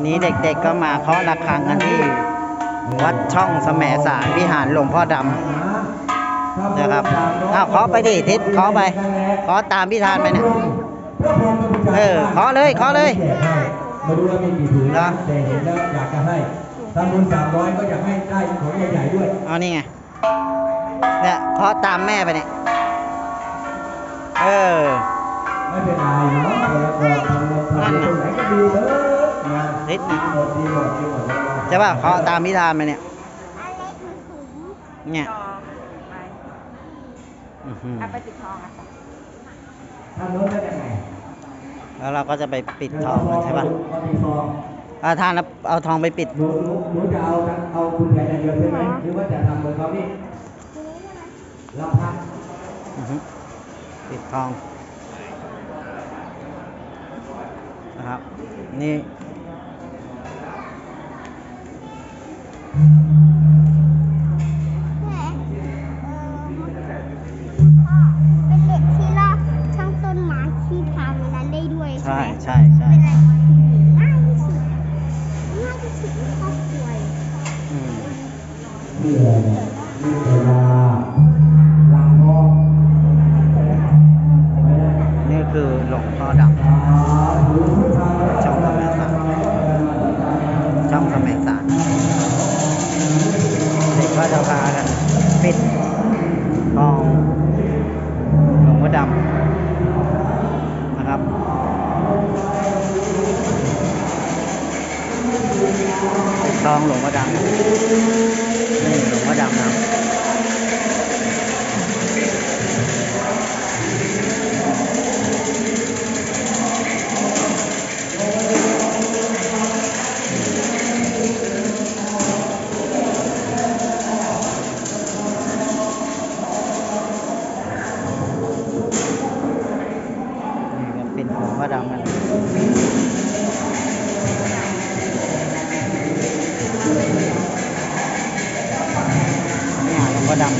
นนี้เด็กๆก็มาเคาะระฆังกันที่ วัดช่องแสมสารวิหารหลวงพ่อดำนะครับอ้าวเคาะไปดิทิศเคาะไปเคาะตามพิธานไปเนี่ยเออเคาะเลยเคาะเลยมาดูว่ามีกี่ถุงเหรอแต่เห็นแล้วอยากจะให้ทำบุญสามร้อยก็อยากให้ได้ของใหญ่ๆด้วยเอานี่ไงเนี่ยเคาะตามแม่ไปเนี่ยเออไม่เป็นไรเนาะแล้วก็ทำบุญทำบุญตรงไหนก็ดีเถ อะนะนิดหนึ่งหมดดีหมดดีหมดใช่ป่ะเคาะตามพิธานไปเนี่ยเนี่ยทองไปอื้อหือเอาไปติดทองอะทำโน้นได้ยังไงแล้วเราก็จะไปปิดทองกันใช่ป่ะเอาปิดทองเอาทานเอาเอาทองไปปิดหนูหนูหนูจะเอาเอาคุณแผนอย่างเดียวใช่ไหมหรือว่าจะทำเหมือนเขานี่รับพักอือฮึปิดทองนะครับนี่ เป็นเหล็กที่ลากช่างต้นไม้ที่ทางนั้นได้ด้วยใช่ใช่ไหมใช่ใช่ เป็นอะไรง่ายที่สุดง่ายที่สุดในครอบครัวเลย อืมนี่เลยนี่เวลา เด็กก็จะปิดกองหลวงพ่อดำนะครับปิดกองหลวงพ่อดำนี่หลวงพ่อดำนะ วงพ่อดำกันนี่หาหลวงพ่อดำ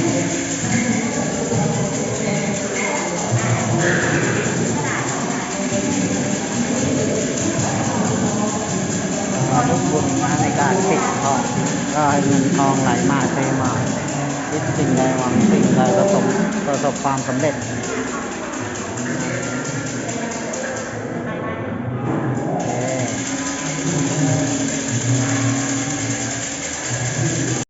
เราทุกบุญมาในการปิดทองก็ให้เงินทองไหลมาเทมาคิดสิ่งใดหวังสิ่งใดประสบประสบความสำเร็จ